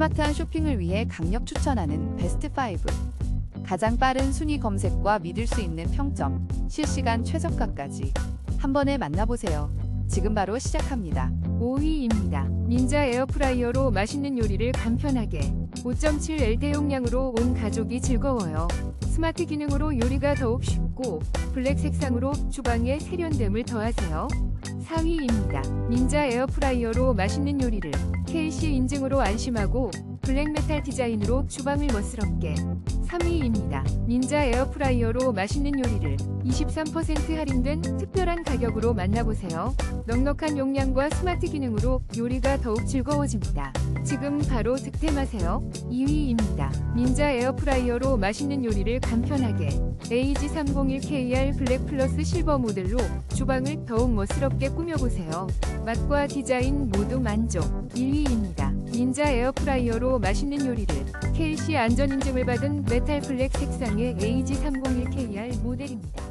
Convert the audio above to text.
스마트한 쇼핑을 위해 강력 추천하는 베스트 5. 가장 빠른 순위 검색과 믿을 수 있는 평점, 실시간 최저가까지 한 번에 만나보세요. 지금 바로 시작합니다. 5위입니다. 닌자 에어프라이어로 맛있는 요리를 간편하게 5.7L 대용량으로 온 가족이 즐거워요. 스마트 기능으로 요리가 더욱 쉽고 블랙 색상으로 주방에 세련됨을 더하세요. 4위입니다. 닌자 에어프라이어로 맛있는 요리를 KC 인증으로 안심하고 블랙메탈 디자인으로 주방을 멋스럽게 3위입니다. 닌자 에어프라이어로 맛있는 요리를 23% 할인된 특별한 가격으로 만나보세요. 넉넉한 용량과 스마트 기능으로 요리가 더욱 즐거워집니다. 지금 바로 득템하세요. 2위입니다. 닌자 에어프라이어로 맛있는 요리를 간편하게 AG301KR 블랙 플러스 실버 모델로 주방을 더욱 멋스럽게 꾸며보세요. 맛과 디자인 모두 만족. 1위입니다. 닌자 에어프라이어로 맛있는 요리를 KC 안전인증을 받은 메탈 블랙 색상의 AG301KR 모델입니다.